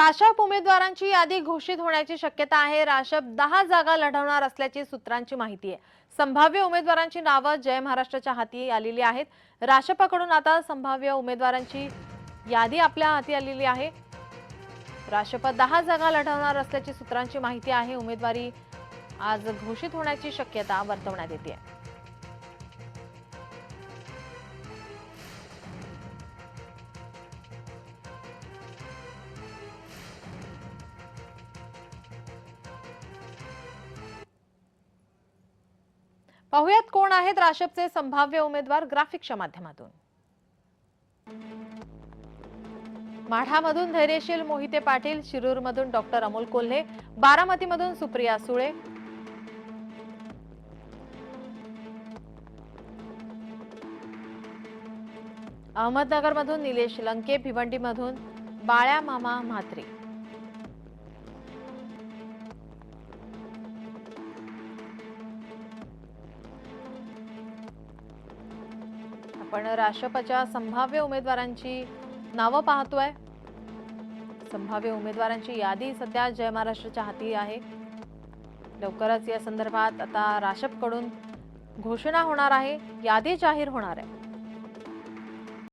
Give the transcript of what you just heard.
राशप उमेदवारांची यादी घोषित होण्याची शक्यता आहे. राशप दहा जागा लढवणार असल्याची सूत्रांची माहिती आहे. संभाव्य उमेदवारांची नावं जय महाराष्ट्राच्या हाती आलेली आहेत. राशपाकडून आता संभाव्य उमेदवारांची यादी आपल्या हाती आलेली आहे. राशप दहा जागा लढवणार असल्याची सूत्रांची माहिती आहे. उमेदवारी आज घोषित होण्याची शक्यता वर्तवण्यात येते. पाहुयात कोण आहेत राशपचे संभाव्य उमेदवार ग्राफिक्सच्या माध्यमातून. माढामधून धैर्यशील मोहिते पाटील शिरूरमधून डॉक्टर अमोल कोल्हे बारामतीमधून सुप्रिया सुळे. अहमदनगरमधून निलेश लंके भिवंडीमधून बाळ्या मामा म्हात्रे. आपण राष्ट्रपच्या संभाव्य उमेदवारांची नावं पाहतोय. संभाव्य उमेदवारांची यादी सध्या जय महाराष्ट्राच्या हाती आहे. लवकरच या संदर्भात आता राशपकडून घोषणा होणार आहे. यादी जाहीर होणार आहे.